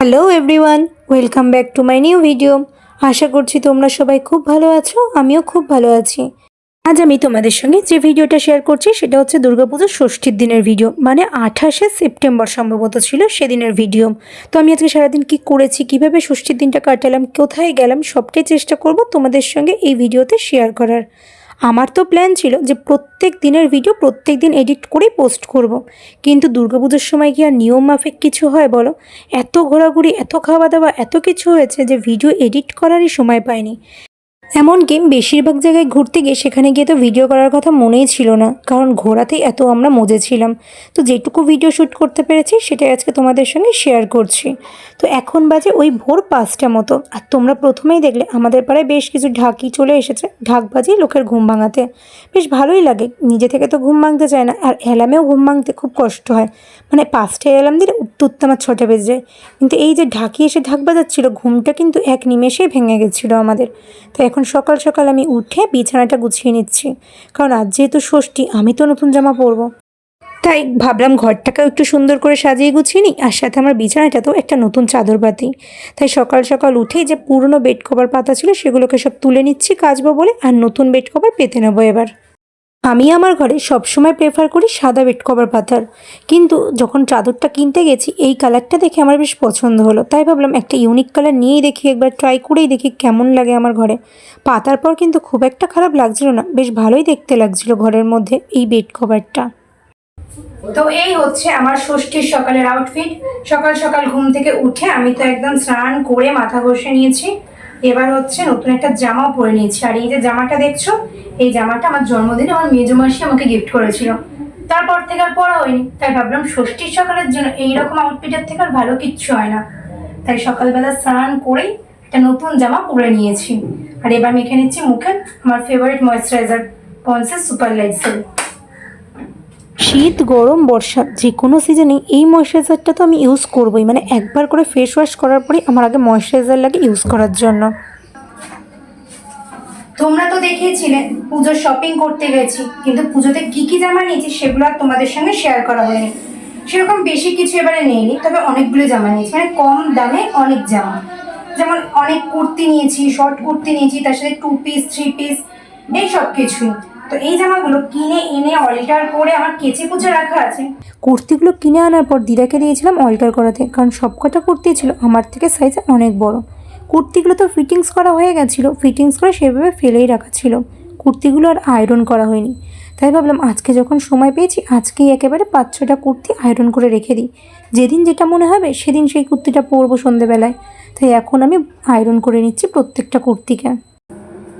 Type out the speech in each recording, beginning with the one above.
Hello everyone welcome back to my new video আশা করছি তোমরা সবাই খুব ভালো আছো, আমিও খুব ভালো আছি। আজ আমি তোমাদের সঙ্গে যে ভিডিওটা শেয়ার করছি সেটা হচ্ছে দুর্গাপুজোর ষষ্ঠীর দিনের ভিডিও মানে আঠাশে সেপ্টেম্বর সম্ভবত ছিল সেদিনের ভিডিও তো আমি আজকে সারাদিন কি করেছি, কীভাবে ষষ্ঠীর দিনটা কাটালাম, কোথায় গেলাম, সবটাই চেষ্টা করব তোমাদের সঙ্গে এই ভিডিওতে শেয়ার করার। আমার তো প্ল্যান ছিল যে প্রত্যেক দিনের ভিডিও প্রত্যেক দিন এডিট করেই পোস্ট করব। কিন্তু দুর্গাপুজোর সময় কি আর নিয়ম মাফিক কিছু হয় বলো? এত ঘোরাঘুরি, এত খাওয়া দাওয়া, এত কিছু হয়েছে যে ভিডিও এডিট করারই সময় পাইনি। এমনকি বেশিরভাগ জায়গায় ঘুরতে গিয়ে সেখানে গিয়ে তো ভিডিও করার কথা মনেই ছিল না, কারণ ঘোরাতেই এত আমরা মজেছিলাম তো যেটুকু ভিডিও শ্যুট করতে পেরেছি, সেটাই আজকে তোমাদের সঙ্গে শেয়ার করছি। তো এখন বাজে ওই ভোর পাঁচটা মতো, আর তোমরা প্রথমেই দেখলে আমাদের পাড়ায় বেশ কিছু ঢাকি চলে এসেছে, ঢাক বাজিয়ে লোকের ঘুম ভাঙাতে। বেশ ভালোই লাগে, নিজে থেকে তো ঘুম ভাঙতে চায় না, আর অ্যালামেও ঘুম ভাঙতে খুব কষ্ট হয়। মানে পাঁচটায় অ্যালাম দিলে উঠতে আমার ছটা বেজে যায়। কিন্তু এই যে ঢাকি এসে ঢাক বাজাচ্ছিল, ঘুমটা কিন্তু এক নিমেষেই ভেঙে গেছিল আমাদের। তো এখন সকাল সকাল আমি উঠে বিছানাটা গুছিয়ে নিচ্ছি। কারণ আজ যেহেতু ষষ্ঠী, আমি তো নতুন জামা পরবো। তাই ভাবলাম ঘরটাকেও একটু সুন্দর করে সাজিয়ে গুছিয়ে নিই, আর সাথে আমার বিছানাটাতেও একটা নতুন চাদর পাতি তাই সকাল সকাল উঠেই যে পুরনো বেড কভার পাতা ছিল, সেগুলোকে সব তুলে নিচ্ছি কাচবো বলে, আর নতুন বেড কভার পেতে নেব এবার। আমি আমার ঘরে সবসময় প্রেফার করি সাদা বেড কভার পাতার। কিন্তু যখন চাদরটা কিনতে গেছি, এই কালারটা দেখে আমার বেশ পছন্দ হলো। তাই ভাবলাম একটা ইউনিক কালার নিয়েই দেখি, একবার ট্রাই করেই দেখি কেমন লাগে আমার ঘরে। পাতার পর কিন্তু খুব একটা খারাপ লাগছিল না, বেশ ভালোই দেখতে লাগছিল ঘরের মধ্যে এই বেড কভারটা তো এই হচ্ছে আমার ষষ্ঠীর সকালের আউটফিট সকাল সকাল ঘুম থেকে উঠে আমি তো একদম স্নান করে মাথা ঘষে নিয়েছি। এবার হচ্ছে নতুন একটা জামা পরে নিয়েছি। আর এই যে জামাটা দেখছ, এই জামাটা আমার জন্মদিনে আমার মেজো মাসি আমাকে গিফট করেছিল। তারপর থেকে আর পরা হয়নি। তাই ভাবলাম ষষ্ঠীর সকালের জন্য এইরকম আউটফিটের থেকে আর ভালো কিচ্ছু হয় না। তাই সকালবেলা স্নান করেই একটা নতুন জামা পরে নিয়েছি। আর এবার মেখে নিচ্ছি মুখে আমার ফেভারিট ময়েশ্চারাইজার পন্সেস সুপার লাইটসেল শীত, গরম, বর্ষা, যে কোনো সিজনে এই ময়শ্চারাইজারটা তো আমি ইউজ করবোই। মানে একবার করে ফেস ওয়াশ করার পরেই আমার আগে ময়শ্চারাইজার লাগে ইউজ করার জন্য। তোমরা তো দেখিয়েছিলে, পুজোর শপিং করতে গেছি, কিন্তু পুজোতে কি কি জামা নিয়েছি সেগুলো আর তোমাদের সঙ্গে শেয়ার করা হয়নি। সেরকম বেশি কিছু এবারে নেইনি, তবে অনেকগুলো জামা নিয়েছি মানে কম দামে অনেক জামা। যেমন অনেক কুর্তি নিয়েছি শর্ট কুর্তি নিয়েছি, তার সাথে টু পিস থ্রি পিস এই সব কিছুই তো এই জামাগুলো কিনে এনে অল্টার করে আমার কেচে কুচে রাখা আছে। কুর্তিগুলো কিনে আনার পর দিদাকে দিয়েছিলাম অল্টার করাতে কারণ সবকটা কুর্তি ছিল আমার থেকে সাইজে অনেক বড়। কুর্তিগুলো তো ফিটিংস করা হয়ে গেছিল ফিটিংস করে সেভাবে ফেলেই রাখা ছিল। কুর্তিগুলো আর আয়রন করা হয়নি। তাই ভাবলাম আজকে যখন সময় পেয়েছি আজকেই একেবারে পাঁচ ছটা কুর্তি আয়রন করে রেখে দিই। যেদিন যেটা মনে হবে সেদিন সেই কুর্তিটা পরবো সন্ধেবেলায়। তাই এখন আমি আয়রন করে নিচ্ছি প্রত্যেকটা কুর্তিকে।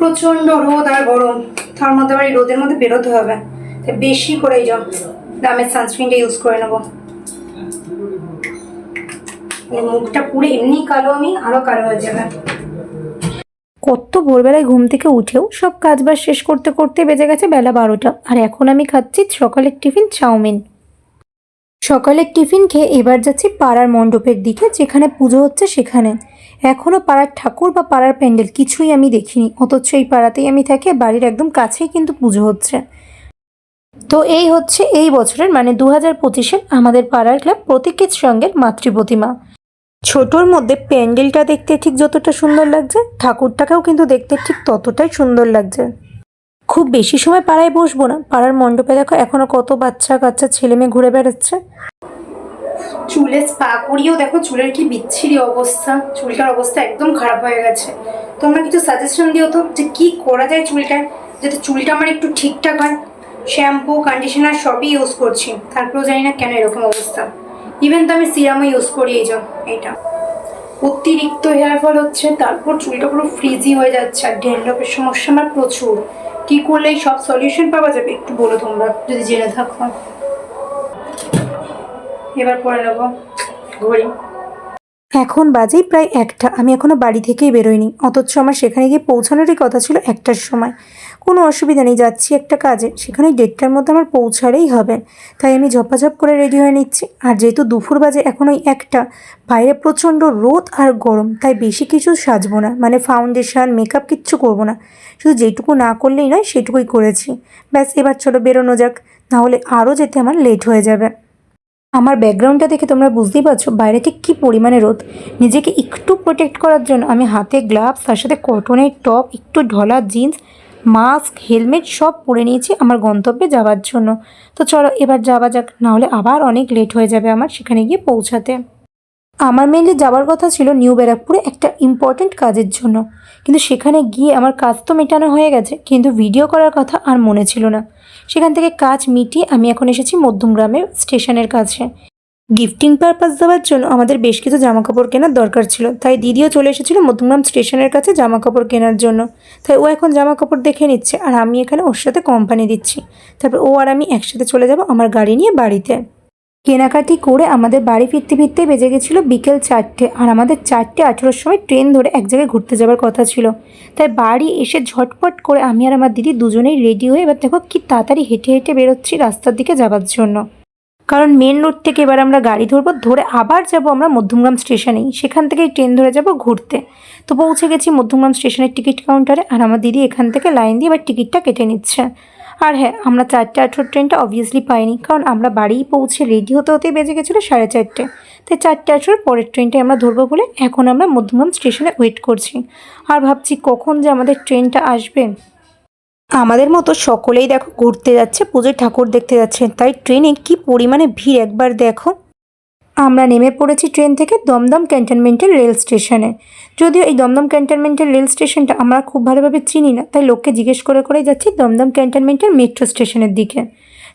প্রচণ্ড রোদ আর গরম। তার মধ্যে আবার রোদের মধ্যে বেরোতে হবে। তাই বেশি করে যাও দামের সানস্ক্রিনটা ইউজ করে নেব। মুখটা পুরো এমনি কালো আমি, আরও কালো হয়ে যাবে। কত ভোরবেলায় ঘুম থেকে উঠেও সব কাজ বাজ শেষ করতে করতে বেজে গেছে বেলা বারোটা। আর এখন আমি খাচ্ছি সকালের টিফিন চাউমিন। সকালের টিফিন খেয়ে এবার যাচ্ছি পাড়ার মণ্ডপের দিকে, যেখানে পুজো হচ্ছে সেখানে। এখনও পাড়ার ঠাকুর বা পাড়ার প্যান্ডেল কিছুই আমি দেখিনি। অথচ এই পাড়াতেই আমি থাকি বাড়ির একদম কাছেই কিন্তু পুজো হচ্ছে। তো এই হচ্ছে এই বছরের মানে দু হাজার পঁচিশের আমাদের পাড়ার ক্লাব প্রতীকের সঙ্গের মাতৃ প্রতিমা ছোটোর মধ্যে প্যান্ডেলটা দেখতে ঠিক যতটা সুন্দর লাগছে, ঠাকুরটাকেও কিন্তু দেখতে ঠিক ততটাই সুন্দর লাগছে। খুব বেশি সময় পাড়ায় বসবো না, পাড়ার মণ্ডপে দেখো এখনও কত বাচ্চা কাচ্চা ছেলে মেয়ে ঘুরে বেড়াচ্ছে। চুলে স্পা করিয়েও দেখো, চুলের কি বিচ্ছিরি অবস্থা। চুলটার অবস্থা একদম খারাপ হয়ে গেছে। তোমরা কিছু সাজেশন দিও তো যে কি করা যায় চুলটায়, যাতে চুলটা আমার একটু ঠিকঠাক হয়। শ্যাম্পু কন্ডিশনার সবই ইউজ করছি। তারপরেও জানি না কেন এরকম অবস্থা। ইভেন তো আমি সিরামও ইউজ করি এই জন্য এটা অতিরিক্ত হেয়ার ফল হচ্ছে, তারপর চুলটা পুরো ফ্রিজি হয়ে যাচ্ছে আর ডেন্ড্রফের সমস্যা আমার প্রচুর। কি করলে সব সলিউশন পাওয়া যাবে একটু বলো তোমরা, যদি জেনে থাকো। এবার পরে নেব। ঘড়ি। এখন বাজেই প্রায় একটা। আমি এখনও বাড়ি থেকেই বেরোইনি। অথচ আমার সেখানে গিয়ে পৌঁছানোরই কথা ছিল একটার সময়। কোনো অসুবিধা নেই, যাচ্ছি একটা কাজে। সেখানে দেড়টার মধ্যে আমার পৌঁছালেই হবে। তাই আমি ঝপাঝপ করে রেডি হয়ে নিচ্ছি। আর যেহেতু দুপুর বাজে এখন ওই একটা। বাইরে প্রচণ্ড রোদ আর গরম। তাই বেশি কিছু সাজবো না। মানে ফাউন্ডেশন, মেকআপ কিচ্ছু করব না। শুধু যেটুকু না করলেই নয়, সেটুকুই করেছি। ব্যাস, এবার চলো বেরোনো যাক। নাহলে আরও যেতে আমার লেট হয়ে যাবে। আমার ব্যাকগ্রাউন্ডটা দেখে তোমরা বুঝতেই পারছ বাইরে ঠিক কী পরিমাণে রোদ। নিজেকে একটু প্রোটেক্ট করার জন্য আমি হাতে গ্লাভস তার সাথে কটনের টপ একটু ঢলা জিন্স মাস্ক হেলমেট সব পরে নিয়েছি আমার গন্তব্যে যাওয়ার জন্য। তো চলো এবার যাওয়া যাক, নাহলে আবার অনেক লেট হয়ে যাবে আমার সেখানে গিয়ে পৌঁছাতে। আমার মেনলি যাওয়ার কথা ছিল নিউ ব্যারাকপুরে একটা ইম্পর্ট্যান্ট কাজের জন্য। কিন্তু সেখানে গিয়ে আমার কাজ তো মেটানো হয়ে গেছে, কিন্তু ভিডিও করার কথা আর মনে ছিল না। সেখান থেকে কাজ মিটিয়ে আমি এখন এসেছি মধ্যমগ্রামে স্টেশনের কাছে। গিফটিং পারপাস দেওয়ার জন্য আমাদের বেশ কিছু জামা কাপড় কেনার দরকার ছিল। তাই দিদিও চলে এসেছিল মধ্যমগ্রাম স্টেশনের কাছে জামা কাপড় কেনার জন্য। তাই ও এখন জামা কাপড় দেখে নিচ্ছে আর আমি এখানে ওর সাথে কোম্পানি দিচ্ছি। তারপর ও আর আমি একসাথে চলে যাব আমার গাড়ি নিয়ে বাড়িতে। কেনাকাটি করে আমাদের বাড়ি ফিরতে ফিরতে বেজে গেছিল বিকেল চারটে। আর আমাদের চারটে আঠেরোর সময় ট্রেন ধরে এক জায়গায় ঘুরতে যাওয়ার কথা ছিল। তাই বাড়ি এসে ঝটপট করে আমি আর আমার দিদি দুজনেই রেডি হয়ে এবার দেখো কি তাড়াতাড়ি হেঁটে হেঁটে বেরোচ্ছি রাস্তার দিকে যাওয়ার জন্য। কারণ মেন রোড থেকে এবার আমরা গাড়ি ধরবো, ধরে আবার যাব আমরা মধ্যমগ্রাম স্টেশনেই। সেখান থেকেই ট্রেন ধরে যাব ঘুরতে। তো পৌঁছে গেছি মধ্যমগ্রাম স্টেশনের টিকিট কাউন্টারে আর আমার দিদি এখান থেকে লাইন দিয়ে এবার টিকিটটা কেটে নিচ্ছে। আর হ্যাঁ আমরা চারটে আঠেরো ট্রেনটা অবভিয়াসলি পাইনি, কারণ আমরা বাড়িই পৌঁছে রেডি হতে হতেই বেজে গেছিল সাড়ে চারটে। তাই চারটে আঠেরোর পরের ট্রেনটাই আমরা ধরবো বলে এখন আমরা মধ্যমগ্রাম স্টেশনে ওয়েট করছি। আর ভাবছি কখন যে আমাদের ট্রেনটা আসবে। আমাদের মতো সকলেই দেখো ঘুরতে যাচ্ছে, পুজোয় ঠাকুর দেখতে যাচ্ছে, তাই ট্রেনে কি পরিমাণে ভিড় একবার দেখো। আমরা নেমে পড়েছি ট্রেন থেকে দমদম ক্যান্টনমেন্টের রেল স্টেশনে। যদিও এই দমদম ক্যান্টনমেন্টের রেল স্টেশনটা আমরা খুব ভালোভাবে চিনি না, তাই লোককে জিজ্ঞেস করে করেই যাচ্ছি দমদম ক্যান্টনমেন্টের মেট্রো স্টেশনের দিকে।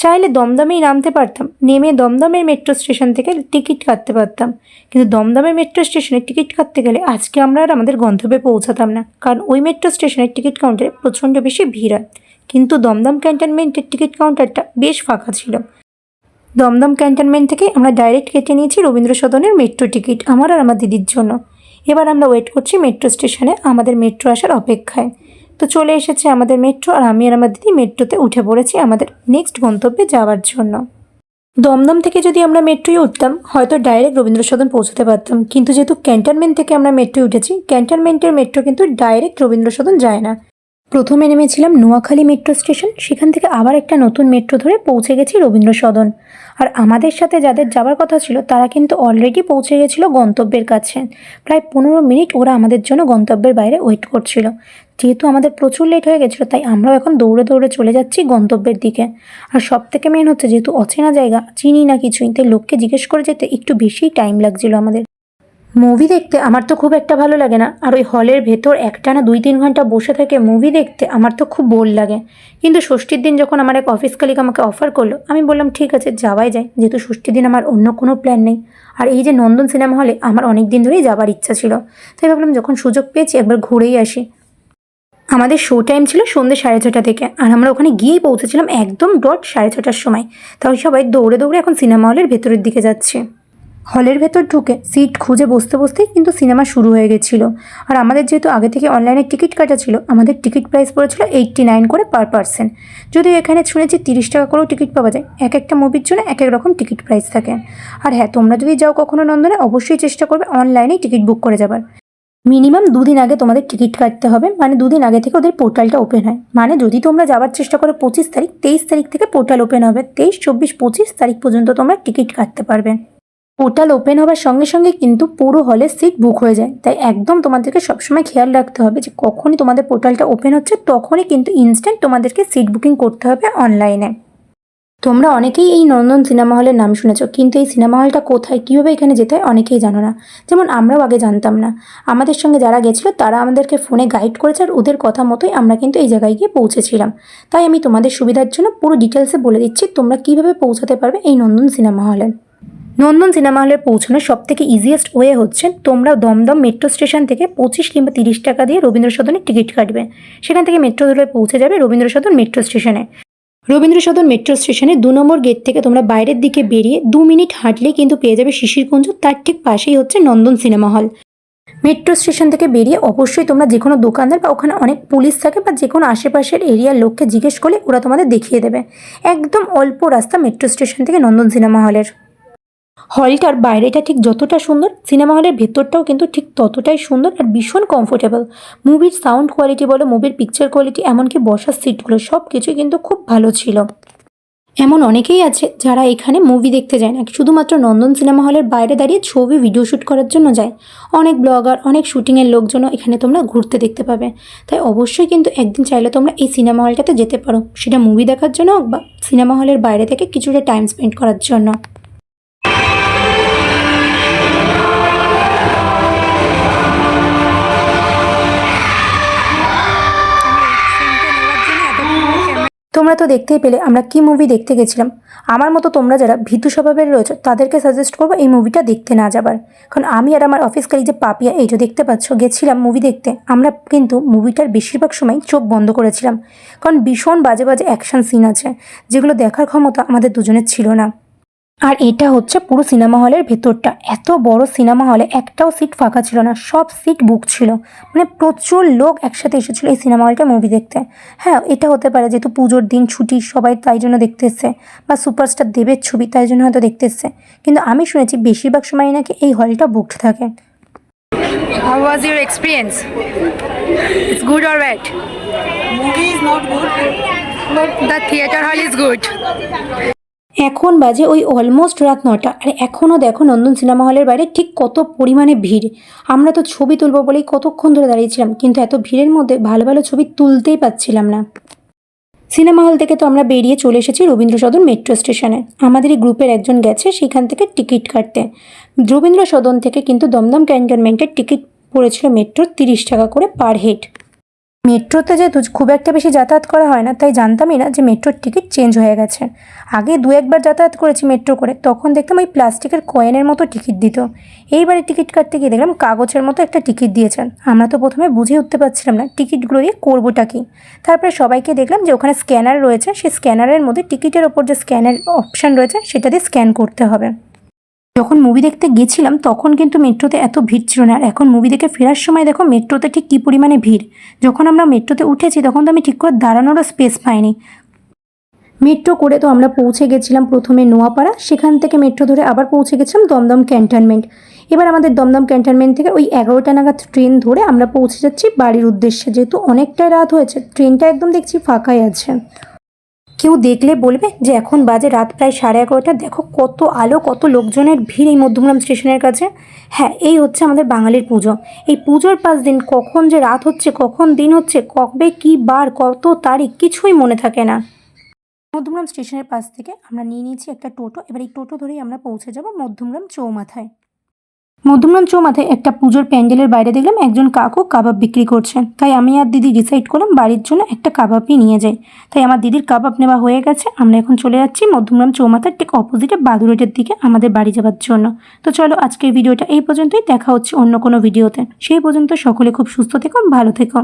চাইলে দমদমেই নামতে পারতাম, নেমে দমদমের মেট্রো স্টেশন থেকে টিকিট কাটতে পারতাম। কিন্তু দমদমের মেট্রো স্টেশনে টিকিট কাটতে গেলে আজকে আমরা আর আমাদের গন্তব্যে পৌঁছাতাম না, কারণ ওই মেট্রো স্টেশনের টিকিট কাউন্টারে প্রচণ্ড বেশি ভিড় হয়। কিন্তু দমদম ক্যান্টনমেন্টের টিকিট কাউন্টারটা বেশ ফাঁকা ছিল। দমদম ক্যান্টনমেন্ট থেকে আমরা ডাইরেক্ট কেটে নিয়েছি রবীন্দ্র সদনের মেট্রো টিকিট আমার আর আমার দিদির জন্য। এবার আমরা ওয়েট করছি মেট্রো স্টেশনে আমাদের মেট্রো আসার অপেক্ষায়। তো চলে এসেছে আমাদের মেট্রো আর আমি আর আমার দিদি মেট্রোতে উঠে পড়েছি আমাদের নেক্সট গন্তব্যে যাওয়ার জন্য। দমদম থেকে যদি আমরা মেট্রোয় উঠতাম, হয়তো ডাইরেক্ট রবীন্দ্র সদন পৌঁছতে পারতাম। কিন্তু যেহেতু ক্যান্টনমেন্ট থেকে আমরা মেট্রোয় উঠেছি, ক্যান্টনমেন্টের মেট্রো কিন্তু ডাইরেক্ট রবীন্দ্র সদন যায় না। প্রথমে নেমেছিলাম নোয়াখালী মেট্রো স্টেশন, সেখান থেকে আবার একটা নতুন মেট্রো ধরে পৌঁছে গেছি রবীন্দ্র সদন আর আমাদের সাথে যাদের যাওয়ার কথা ছিল, তারা কিন্তু অলরেডি পৌঁছে গেছিল গন্তব্যের কাছে। প্রায় পনেরো মিনিট ওরা আমাদের জন্য গন্তব্যের বাইরে ওয়েট করছিল। যেহেতু আমাদের প্রচুর লেট হয়ে গেছিল, তাই আমরাও এখন দৌড়ে দৌড়ে চলে যাচ্ছি গন্তব্যের দিকে। আর সব থেকে মেন হচ্ছে, যেহেতু অচেনা জায়গা, চিনি না কিছুই, তাই লোককে জিজ্ঞেস করে যেতে একটু বেশিই টাইম লাগছিল আমাদের। মুভি দেখতে আমার তো খুব একটা ভালো লাগে না। আর ওই হলের ভেতর একটানা দুই তিন ঘণ্টা বসে থেকে মুভি দেখতে আমার তো খুব বোর লাগে। কিন্তু ষষ্ঠীর দিন যখন আমার এক অফিস কালিক আমাকে অফার করল, আমি বললাম, ঠিক আছে, যাওয়াই যায়। যেহেতু ষষ্ঠীর দিন আমার অন্য কোনো প্ল্যান নেই। আর এই যে নন্দন সিনেমা হলে আমার অনেক দিন ধরেই যাবার ইচ্ছা ছিল। তাই ভাবলাম, যখন সুযোগ পেয়েছি, একবার ঘুরেই আসি। আমাদের শো টাইম ছিল সন্ধ্যে সাড়ে ছটা থেকে। আর আমরা ওখানে গিয়েই পৌঁছেছিলাম একদম ডট সাড়ে ছটার সময়। তাই সবাই দৌড়ে দৌড়ে এখন সিনেমা হলের ভেতরের দিকে যাচ্ছে। হলের ভেতর ঢুকে সিট খুঁজে বসতে বসতেই কিন্তু সিনেমা শুরু হয়ে গেছিল। আর আমাদের যেহেতু আগে থেকে অনলাইনে টিকিট কাটা ছিল, আমাদের টিকিট প্রাইস পড়েছিল এইট্টি নাইন করে পার পার্সন যদিও এখানে শুনেছি তিরিশ টাকা করেও টিকিট পাওয়া যায়, এক একটা মুভির জন্য এক এক রকম টিকিট প্রাইস থাকে। আর হ্যাঁ তোমরা যদি যাও কখনো নন্দনে, অবশ্যই চেষ্টা করবে অনলাইনেই টিকিট বুক করে যাবার। মিনিমাম দুদিন আগে তোমাদের টিকিট কাটতে হবে মানে দুদিন আগে থেকে ওদের পোর্টালটা ওপেন হয়। মানে যদি তোমরা যাওয়ার চেষ্টা করো পঁচিশ তারিখ, তেইশ তারিখ থেকে পোর্টাল ওপেন হবে, তেইশ, চব্বিশ, পঁচিশ তারিখ পর্যন্ত তোমরা টিকিট কাটতে পারবে। পোর্টাল ওপেন হওয়ার সঙ্গে সঙ্গে কিন্তু পুরো হলের সিট বুক হয়ে যায়। তাই একদম তোমাদেরকে সবসময় খেয়াল রাখতে হবে যে কখনই তোমাদের পোর্টালটা ওপেন হচ্ছে, তখনই কিন্তু ইনস্ট্যান্ট তোমাদেরকে সিট বুকিং করতে হবে অনলাইনে তোমরা অনেকেই এই নন্দন সিনেমা হলের নাম শুনেছ, কিন্তু এই সিনেমা হলটা কোথায়, কীভাবে এখানে যেতে হয় অনেকেই জানো না। যেমন আমরাও আগে জানতাম না। আমাদের সঙ্গে যারা গেছিল, তারা আমাদেরকে ফোনে গাইড করেছে আর ওদের কথা মতোই আমরা কিন্তু এই জায়গায় গিয়ে পৌঁছেছিলাম। তাই আমি তোমাদের সুবিধার জন্য পুরো ডিটেলসে বলে দিচ্ছি তোমরা কীভাবে পৌঁছাতে পারবে এই নন্দন সিনেমা হলে। নন্দন সিনেমা হলে পৌঁছানোর সব থেকে ইজিয়েস্ট ওয়ে হচ্ছে তোমরা দমদম মেট্রো স্টেশন থেকে পঁচিশ কিংবা তিরিশ টাকা দিয়ে রবীন্দ্র সদনের টিকিট কাটবে। সেখান থেকে মেট্রো ধরে পৌঁছে যাবে রবীন্দ্র সদন মেট্রো স্টেশনে রবীন্দ্র সদন মেট্রো স্টেশনে দু নম্বর গেট থেকে তোমরা বাইরের দিকে বেরিয়ে দু মিনিট হাঁটলেই কিন্তু পেয়ে যাবে শিশিরকুঞ্জ, তার ঠিক পাশেই হচ্ছে Nandan cinema hall. Metro station থেকে বেরিয়ে অবশ্যই তোমরা যে কোনো দোকানদার বা ওখানে অনেক পুলিশ থাকে বা যে কোনো আশেপাশের এরিয়ার লোককে জিজ্ঞেস করলে ওরা তোমাদের দেখিয়ে দেবে। একদম অল্প রাস্তা মেট্রো স্টেশন থেকে নন্দন সিনেমা হলের। হলটার বাইরেটা ঠিক যতটা সুন্দর, সিনেমা হলের ভেতরটাও কিন্তু ঠিক ততটাই সুন্দর আর ভীষণ কমফোর্টেবল মুভির সাউন্ড কোয়ালিটি বলো মুভির পিকচার কোয়ালিটি এমনকি বসার সিটগুলো সব কিছুই কিন্তু খুব ভালো ছিল। এমন অনেকেই আছে যারা এখানে মুভি দেখতে যায় না, শুধুমাত্র নন্দন সিনেমা হলের বাইরে দাঁড়িয়ে ছবি ভিডিও শ্যুট করার জন্য যায়। অনেক ব্লগার অনেক শুটিংয়ের লোকজনও এখানে তোমরা ঘুরতে দেখতে পাবে। তাই অবশ্যই কিন্তু একদিন চাইলে তোমরা এই সিনেমা হলটাতে যেতে পারো। সেটা মুভি দেখার জন্য হোক বা সিনেমা হলের বাইরে থেকে কিছুটা টাইম স্পেন্ড করার জন্য। তোমরা তো দেখতেই পেলে আমরা কি মুভি দেখতে গেছিলাম। আমার মতো তোমরা যারা ভীতু স্বভাবের রয়েছো, তাদেরকে সাজেস্ট করব এই মুভিটা দেখতে না যাবার। কারণ আমি আর আমার অফিস কালি যে পাপিয়া, এই যে দেখতে পাচ্ছ, গেছিলাম মুভি দেখতে। আমরা কিন্তু মুভিটার বেশিরভাগ সময় চোখ বন্ধ করেছিলাম। কারণ ভীষণ বাজে বাজে অ্যাকশন সিন আছে, যেগুলো দেখার ক্ষমতা আমাদের দুজনের ছিল না। আর এটা হচ্ছে পুরো সিনেমা হলের ভেতরটা এত বড় সিনেমা হলে একটাও সিট ফাঁকা ছিল না সব সিট বুক ছিল মানে প্রচুর লোক একসাথে এসেছিল এই সিনেমা হলটা মুভি দেখতে হ্যাঁ এটা হতে পারে যেহেতু পুজোর দিন ছুটি সবাই তাই জন্য দেখতে এসছে বা সুপারস্টার দেবের ছবি তাই জন্য হয়তো দেখতে এসছে কিন্তু আমি শুনেছি বেশিরভাগ সময় নাকি এই হলটা বুকড থাকে How was your experience? It's good or bad? movie is not good But the theater hall is good. এখন বাজে ওই অলমোস্ট রাত নটা। আর এখনও দেখো নন্দন সিনেমা হলের বাইরে ঠিক কত পরিমাণে ভিড়। আমরা তো ছবি তুলবো বলেই কতক্ষণ ধরে দাঁড়িয়েছিলাম, কিন্তু এত ভিড়ের মধ্যে ভালো ভালো ছবি তুলতেই পাচ্ছিলাম না। সিনেমা হল থেকে তো আমরা বেরিয়ে চলে এসেছি রবীন্দ্র সদন মেট্রো স্টেশনে আমাদেরই গ্রুপের একজন গেছে, সেখান থেকে টিকিট কাটতে। রবীন্দ্র সদন থেকে কিন্তু দমদম ক্যান্টনমেন্টের টিকিট পড়েছিল মেট্রোর তিরিশ টাকা করে পার হেড মেট্রোতে যেহেতু খুব একটা বেশি যাতায়াত করা হয় না, তাই জানতামই না যে মেট্রোর টিকিট চেঞ্জ হয়ে গেছে। আগে দু একবার যাতায়াত করেছি মেট্রো করে, তখন দেখতাম ওই প্লাস্টিকের কয়েনের মতো টিকিট দিত। এইবারে টিকিট কাটতে গিয়ে দেখলাম কাগজের মতো একটা টিকিট দিয়েছেন। আমরা তো প্রথমে বুঝে উঠতে পারছিলাম না টিকিটগুলো দিয়ে করবোটা কি। তারপরে সবাইকে দেখলাম যে ওখানে স্ক্যানার রয়েছে, সেই স্ক্যানারের মধ্যে টিকিটের ওপর যে স্ক্যানের অপশান রয়েছে, সেটা দিয়ে স্ক্যান করতে হবে। যখন মুভি দেখতে গেছিলাম তখন কিন্তু মেট্রোতে এত ভিড় ছিল না। আর এখন মুভি দেখে ফেরার সময় দেখো, মেট্রোতে ঠিক কী পরিমাণে ভিড়? যখন আমরা মেট্রোতে উঠেছি, তখন তো আমি ঠিক করে দাঁড়ানোরও স্পেস পাইনি। মেট্রো করে তো আমরা পৌঁছে গেছিলাম প্রথমে নোয়াপাড়া, সেখান থেকে মেট্রো ধরে আবার পৌঁছে গেছিলাম দমদম ক্যান্টনমেন্ট। এবার আমাদের দমদম ক্যান্টনমেন্ট থেকে ওই এগারোটা নাগাদ ট্রেন ধরে আমরা পৌঁছে যাচ্ছি বাড়ির উদ্দেশ্যে। যেহেতু অনেকটাই রাত হয়েছে, ট্রেনটা একদম দেখছি ফাঁকাই আছে। কেউ দেখলে বলবে যে এখন বাজে রাত প্রায় সাড়ে এগারোটা। দেখো কত আলো, কত লোকজনের ভিড় এই মধ্যমগ্রাম স্টেশনের কাছে। হ্যাঁ এই হচ্ছে আমাদের বাঙালির পুজো। এই পুজোর পাঁচ দিন কখন যে রাত হচ্ছে, কখন দিন হচ্ছে, কবে কী বার, কত তারিখ কিছুই মনে থাকে না। মধ্যমগ্রাম স্টেশনের পাশ থেকে আমরা নিয়ে নিয়েছি একটা টোটো। এবার এই টোটো ধরেই আমরা পৌঁছে যাব মধ্যমগ্রাম চৌমাথায়। মধ্যমগ্রাম চৌমাথায় একটা পুজোর প্যান্ডেলের বাইরে দেখলাম একজন কাকু কাবাব বিক্রি করছেন। তাই আমি আর দিদি ডিসাইড করলাম বাড়ির জন্য একটা কাবাবই নিয়ে যাই। তাই আমার দিদির কাবাব নেওয়া হয়ে গেছে। আমরা এখন চলে যাচ্ছি মধ্যমগ্রাম চৌমাথার ঠিক অপোজিটে বাদুরোটের দিকে আমাদের বাড়ি যাওয়ার জন্য। তো চলো আজকের ভিডিওটা এই পর্যন্তই। দেখা হচ্ছে অন্য কোনো ভিডিওতে। সেই পর্যন্ত সকলে খুব সুস্থ থেকো, ভালো থেকো।